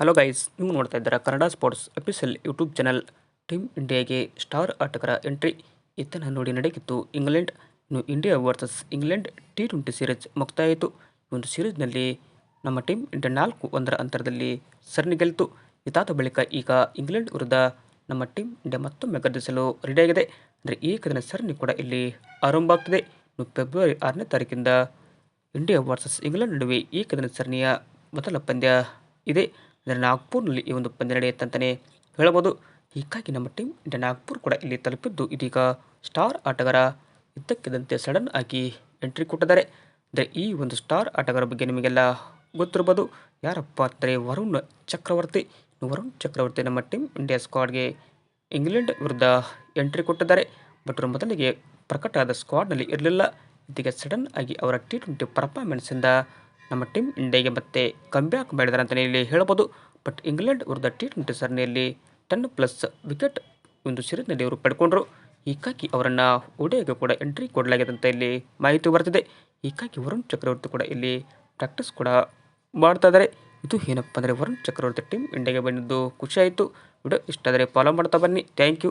Hello guys ನೀವು ನೋಡ್ತಾ ಇದ್ದೀರಾ Kannada sports official YouTube channel team ಇಂಡಿಯಾಗೆ ಸ್ಟಾರ್ ಆಟಗಾರ ಎಂಟ್ರಿ ಇತ್ತನ ನೋಡಿ ನಡೆಗಿತ್ತು ಇಂಗ್ಲೆಂಡ್ ಇನ್ನು India versus England T twenty series ಮುಕ್ತಾಯಿತು ಒಂದು ಸೀರೀಸ್ನಲ್ಲಿ ನಮ್ಮ ಟೀಮ್ ಇಂಡಿಯಾ ನಾಲ್ಕು ಒಂದರ ಅಂತರದಲ್ಲಿ ಸರಣಿ ಗೆಲ್ತು. ಇದಾದ ಬಳಿಕ ಈಗ ಇಂಗ್ಲೆಂಡ್ ವಿರುದ್ಧ ನಮ್ಮ ಟೀಮ್ ಇಂಡಿಯಾ ಮತ್ತೊಮ್ಮೆ ಗರ್ಜಿಸಲು ರೆಡಿಯಾಗಿದೆ ಅಂದರೆ ಈ ಕದನ ಸರಣಿ ಕೂಡ ಇಲ್ಲಿ ಆರಂಭ ಆಗ್ತಿದೆ. ಫೆಬ್ರವರಿ ಆರನೇ ತಾರೀಕಿಂದ ಇಂಡಿಯಾ ವರ್ಸಸ್ ಇಂಗ್ಲೆಂಡ್ ನಡುವೆ ಈ ಕದನ ಸರಣಿಯ ಮೊದಲ ಪಂದ್ಯ ಇದೆ. ಅಂದರೆ ನಾಗ್ಪುರ್ನಲ್ಲಿ ಈ ಒಂದು ಪಂದ್ಯ ನಡೆಯುತ್ತೆ ಹೇಳಬಹುದು ಹೀಗಾಗಿ ನಮ್ಮ ಟೀಮ್ ಇಂಡಿಯಾ ನಾಗ್ಪುರ್ ಕೂಡ ಇಲ್ಲಿ ತಲುಪಿದ್ದು ಇದೀಗ ಸ್ಟಾರ್ ಆಟಗಾರ ಇದ್ದಕ್ಕಿದ್ದಂತೆ ಸಡನ್ ಆಗಿ ಎಂಟ್ರಿ ಕೊಟ್ಟಿದ್ದಾರೆ. ಅಂದರೆ ಈ ಒಂದು ಸ್ಟಾರ್ ಆಟಗಾರ ಬಗ್ಗೆ ನಿಮಗೆಲ್ಲ ಗೊತ್ತಿರ್ಬೋದು. ಯಾರಪ್ಪ ಅಂದರೆ ವರುಣ್ ಚಕ್ರವರ್ತಿ. ವರುಣ್ ಚಕ್ರವರ್ತಿ ನಮ್ಮ ಟೀಮ್ ಇಂಡಿಯಾ ಸ್ಕ್ವಾಡ್ಗೆ ಇಂಗ್ಲೆಂಡ್ ವಿರುದ್ಧ ಎಂಟ್ರಿ ಕೊಟ್ಟಿದ್ದಾರೆ. ಬಟ್ ಮೊದಲಿಗೆ ಪ್ರಕಟ ಆದ ಸ್ಕ್ವಾಡ್ನಲ್ಲಿ ಇರಲಿಲ್ಲ. ಇದೀಗ ಸಡನ್ ಆಗಿ ಅವರ ಟಿ ಟ್ವೆಂಟಿ ಪರ್ಫಾರ್ಮೆನ್ಸಿಂದ ನಮ್ಮ ಟೀಮ್ ಇಂಡಿಯಾಗೆ ಮತ್ತೆ ಕಮ್ಬ್ಯಾಕ್ ಮಾಡಿದ್ದಾರೆ ಅಂತಲೇ ಇಲ್ಲಿ ಹೇಳ್ಬೋದು ಬಟ್ ಇಂಗ್ಲೆಂಡ್ ವಿರುದ್ಧ ಟಿ ಟ್ವೆಂಟಿ ಸರಣಿಯಲ್ಲಿ ಟೆನ್ ಪ್ಲಸ್ ವಿಕೆಟ್ ಒಂದು ಸಿರಿನಲ್ಲಿ ಅವರು ಪಡ್ಕೊಂಡ್ರು. ಹೀಗಾಗಿ ಅವರನ್ನು ಒಡೆಯಾಗೆ ಕೂಡ ಎಂಟ್ರಿ ಕೊಡಲಾಗಿದೆ ಅಂತ ಇಲ್ಲಿ ಮಾಹಿತಿ ಬರ್ತಿದೆ ಹೀಗಾಗಿ ವರುಣ್ ಚಕ್ರವರ್ತಿ ಕೂಡ ಇಲ್ಲಿ ಪ್ರಾಕ್ಟೀಸ್ ಕೂಡ ಮಾಡ್ತಾ ಇದ್ದಾರೆ. ಇದು ಏನಪ್ಪ ಅಂದರೆ ವರುಣ್ ಚಕ್ರವರ್ತಿ ಟೀಮ್ ಇಂಡಿಯಾಗೆ ಬಂದಿದ್ದು ಖುಷಿಯಾಯಿತು ವಿಡಿಯೋ ಇಷ್ಟ ಆದರೆ ಫಾಲೋ ಮಾಡ್ತಾ ಬನ್ನಿ. Thank you